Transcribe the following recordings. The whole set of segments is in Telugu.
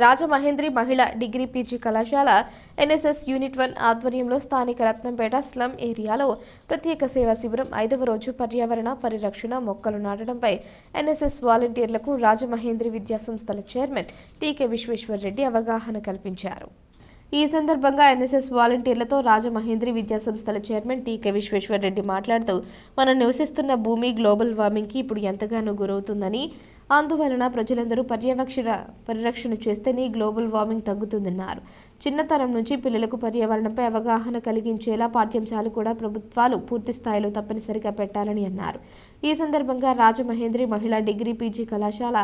రాజమహేంద్రి మహిళా డిగ్రీ పీజీ కళాశాల ఎన్ఎస్ఎస్ యూనిట్ వన్ ఆధ్వర్యంలో స్థానిక రత్నంపేట స్లమ్ ఏరియాలో ప్రత్యేక సేవా శిబిరం ఐదవ రోజు పర్యావరణ పరిరక్షణ మొక్కలు నాటడంపై ఎన్ఎస్ఎస్ వాలంటీర్లకు రాజమహేంద్రి విద్యాసంస్థల చైర్మన్ టీకే విశ్వేశ్వరరెడ్డి అవగాహన కల్పించారు. ఈ సందర్భంగా ఎన్ఎస్ఎస్ వాలంటీర్లతో రాజమహేంద్రి విద్యాసంస్థల చైర్మన్ టీకే విశ్వేశ్వరరెడ్డి మాట్లాడుతూ మనం నివసిస్తున్న భూమి గ్లోబల్ వార్మింగ్కి ఇప్పుడు ఎంతగానో గురవుతుందని అందువలన ప్రజలందరూ పర్యవేక్షణ పరిరక్షణ చేస్తేనే గ్లోబల్ వార్మింగ్ తగ్గుతుందన్నారు. చిన్నతరం నుంచి పిల్లలకు పర్యావరణపై అవగాహన కలిగించేలా పాఠ్యాంశాలు కూడా ప్రభుత్వాలు పూర్తి స్థాయిలో తప్పనిసరిగా పెట్టాలని అన్నారు. ఈ సందర్భంగా రాజమహేంద్రి మహిళా డిగ్రీ పీజీ కళాశాల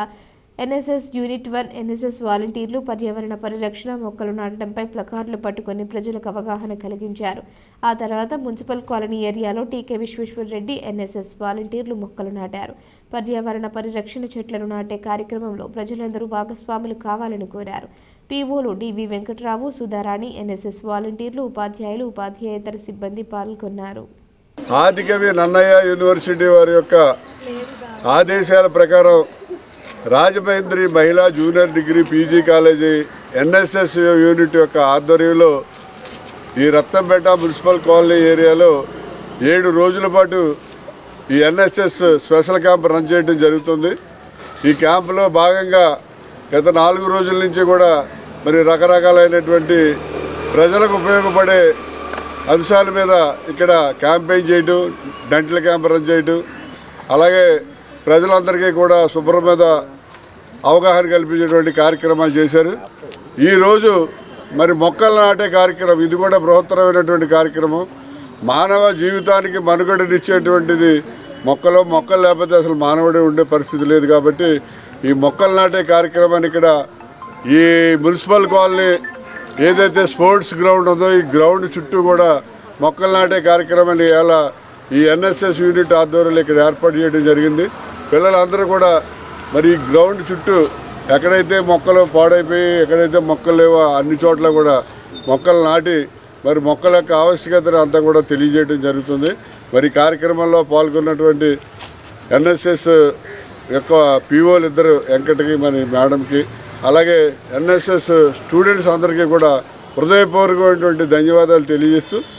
ఎన్ఎస్ఎస్ యూనిట్ వన్ ఎన్ఎస్ఎస్ వాలంటీర్లు పర్యావరణ పరిరక్షణ మొక్కలు నాటడంపై ప్లకార్డులు పట్టుకొని ప్రజలకు అవగాహన కలిగించారు. ఆ తర్వాత మున్సిపల్ కాలనీ ఏరియాలో టీకే విశ్వేశ్వరరెడ్డి ఎన్ఎస్ఎస్ వాలంటీర్లు మొక్కలు నాటారు. పర్యావరణ పరిరక్షణ చెట్లను నాటే కార్యక్రమంలో ప్రజలందరూ భాగస్వాములు కావాలని కోరారు. పీఓలు D V Venkatrao Sudharani NSS వాలంటీర్లు ఉపాధ్యాయులు ఉపాధ్యాయేతర సిబ్బంది పాల్గొన్నారు. ఆదికవి నన్నయ్య యూనివర్సిటీ వారి యొక్క ఆదేశాల ప్రకారం రాజమహేంద్రి మహిళా junior degree PG college NSS unit యొక్క ఆధ్వర్యంలో ఈ రత్నంపేట మున్సిపల్ కాలనీ ఏరియాలో ఏడు రోజుల పాటు ఈ ఎన్ఎస్ఎస్ స్పెషల్ క్యాంప్ రన్ చేయడం జరుగుతుంది. ఈ క్యాంపులో భాగంగా గత నాలుగు రోజుల నుంచి కూడా మరి రకరకాలైనటువంటి ప్రజలకు ఉపయోగపడే అంశాల మీద ఇక్కడ క్యాంపెయిన్ చేయటం డెంటల్ క్యాంప్ రన్ చేయటం అలాగే ప్రజలందరికీ కూడా శుభ్రం మీద అవగాహన కల్పించేటువంటి కార్యక్రమాలు చేశారు. ఈరోజు మరి మొక్కలు నాటే కార్యక్రమం ఇది కూడా బృహత్తరమైనటువంటి కార్యక్రమం. మానవ జీవితానికి మనుగడనిచ్చేటువంటిది మొక్కలు మొక్కలు లేకపోతే అసలు మానవుడే ఉండే పరిస్థితి లేదు కాబట్టి ఈ మొక్కలు నాటే కార్యక్రమాన్ని ఇక్కడ ఈ మున్సిపల్ కాలనీ ఏదైతే స్పోర్ట్స్ గ్రౌండ్ ఉందో ఈ గ్రౌండ్ చుట్టూ కూడా మొక్కలు నాటే కార్యక్రమాన్ని ఇలా ఈ ఎన్ఎస్ఎస్ యూనిట్ ఆధ్వర్యంలో ఇక్కడ ఏర్పాటు చేయడం జరిగింది. పిల్లలందరూ కూడా మరి గ్రౌండ్ చుట్టూ ఎక్కడైతే మొక్కలు పాడైపోయి ఎక్కడైతే మొక్కలు లేవో అన్ని చోట్ల కూడా మొక్కలు నాటి మరి మొక్కల యొక్క ఆవశ్యకతను అంతా కూడా తెలియజేయడం జరుగుతుంది. మరి కార్యక్రమంలో పాల్గొన్నటువంటి ఎన్ఎస్ఎస్ యొక్క పీఓలు ఇద్దరు వెంకటకి మరి మేడంకి అలాగే ఎన్ఎస్ఎస్ స్టూడెంట్స్ అందరికీ కూడా హృదయపూర్వకమైనటువంటి ధన్యవాదాలు తెలియజేస్తూ